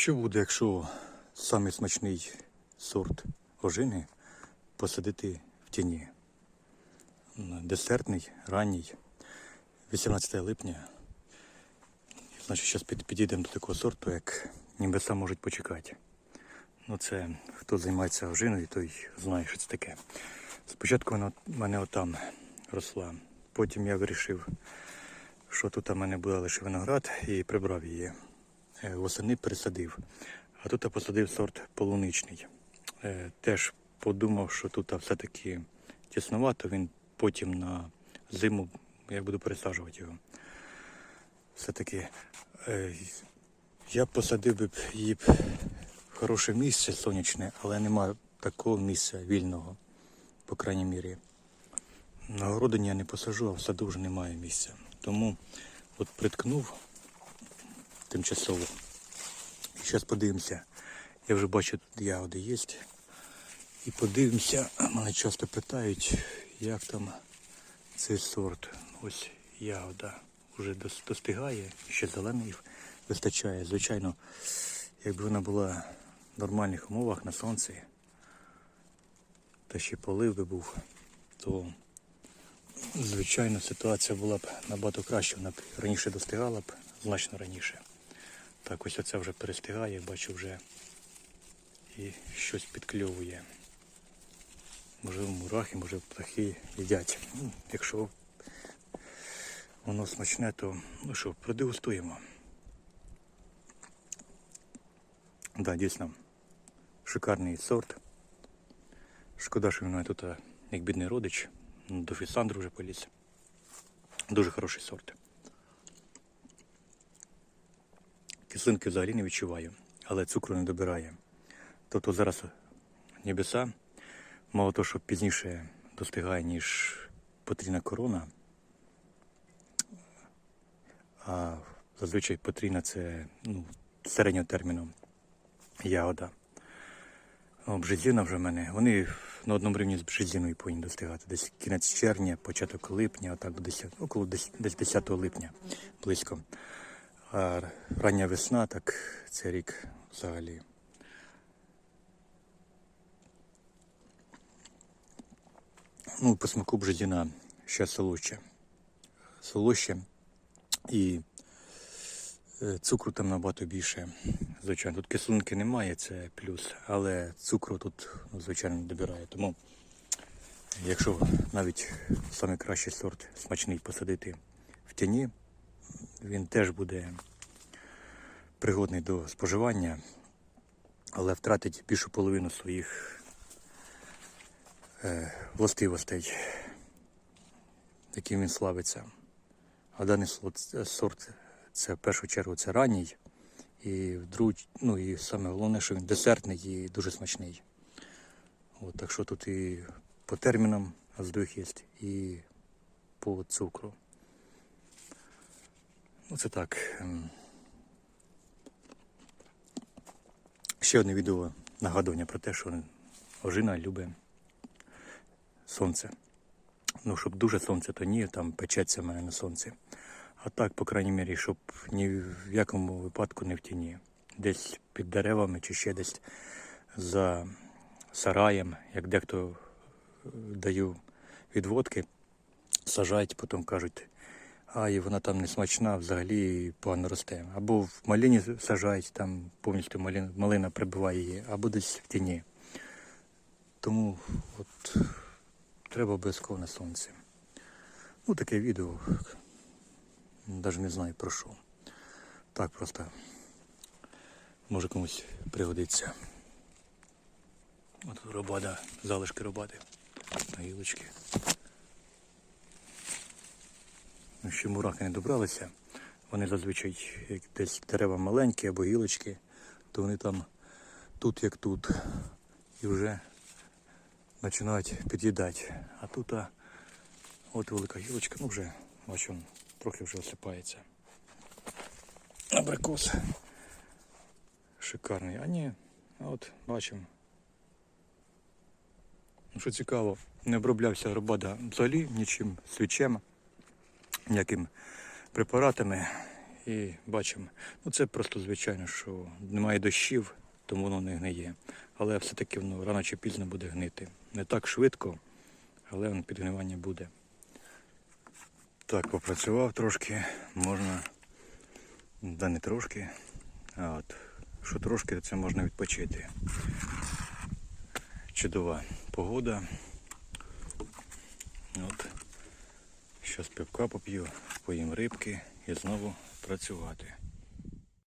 Що буде, якщо самий смачний сорт ожини посадити в тіні? Десертний, ранній, 18 липня. Значить, зараз під, підійдемо до такого сорту, як небеса можуть почекати. Ну, це хто займається ожиною, той знає, що це таке. Спочатку вона в мене отам росла. Потім я вирішив, що тут у мене буде лише виноград і прибрав її. Е, Восени пересадив. А тут я посадив сорт полуничний. Е, Теж подумав, що тут все-таки тіснувато, він потім на зиму я буду пересаджувати його. Все-таки е, я посадив би її в хороше місце сонячне, але немає такого місця вільного, по крайній мірі. На городині я не посажу, а в саду вже немає місця. Тому от приткнув тимчасово. І зараз подивимося. Я вже бачу, тут ягоди є. І подивимося, мене часто питають, як там цей сорт. Ось ягода вже достигає, ще зелений вистачає. Звичайно, якби вона була в нормальних умовах на сонці, та ще полив би був, то звичайно ситуація була б набагато краще, вона б раніше достигала б, значно раніше. Так, ось оце вже перестигає, бачу вже і щось підкльовує. Можливо, мурахи, може птахи їдять. Ну, якщо воно смачне, то ну що, продегустуємо. Так, да, дійсно, шикарний сорт. Шкода, що він тут як бідний родич. До Фісандру вже поліз. Дуже хороший сорт. Кислинки взагалі не відчуваю, але цукру не добирає. Тобто зараз небеса, мало того, що пізніше достигає, ніж потрійна корона, а зазвичай потрійна це ну, середнього терміну ягода. О, бжезіна вже в мене. Вони на одному рівні з бжезіною повинні достигати. Десь кінець червня, початок липня, отак до 10, около десь десь 10 липня близько. А рання весна, так це рік взагалі. Ну, по смаку бжезіна ще солодше. Солодше. І е, цукру там набагато більше. Звичайно, тут кислинки немає, це плюс, але цукру тут, ну, звичайно, не добирає. Тому, якщо навіть найкращий сорт смачний посадити в тіні, він теж буде пригодний до споживання, але втратить більшу половину своїх е, властивостей, яким він славиться. А даний сорт це в першу чергу це ранній, і в другу, ну і саме головне, що він десертний і дуже смачний. От, так що тут і по термінам здвиг є, і по цукру. Ну це так. ем. Ще одне відео нагадування про те, що ожина любить сонце. Ну, щоб дуже сонце, то ні, там печеться в мене на сонці. А так, по крайній мірі, щоб ні в якому випадку не в тіні. Десь під деревами чи ще десь за сараєм, як дехто е, даю відводки, сажають, потім кажуть, а і вона там не смачна, взагалі погано росте. Або в малині сажають, там повністю малина, малина прибиває її, або десь в тіні. Тому от треба обов'язково на сонці. Ну, таке відео. Навіть не знаю про що. Так просто може комусь пригодиться. От робада, залишки робади на гілочки. Ну, Ще мурахи не добралися. Вони зазвичай як десь дерева маленькі або гілочки, то вони там тут як тут. І вже починають під'їдати. А тут а, от велика гілочка, ну вже бачу, трохи вже осипається. Абрикос. Шикарний. А ні, от бачимо. Ну, що цікаво, не оброблявся гробада взагалі нічим свічем, ніяким препаратами. і бачимо. Ну це просто звичайно, що немає дощів, тому воно не гниє. Але все-таки воно рано чи пізно буде гнити. Не так швидко, але підгнивання буде. Так, попрацював трошки, можна, да не трошки, а от що трошки, то це можна відпочити. Чудова погода. От. Щас пивка поп'ю, поїм рибки і знову працювати.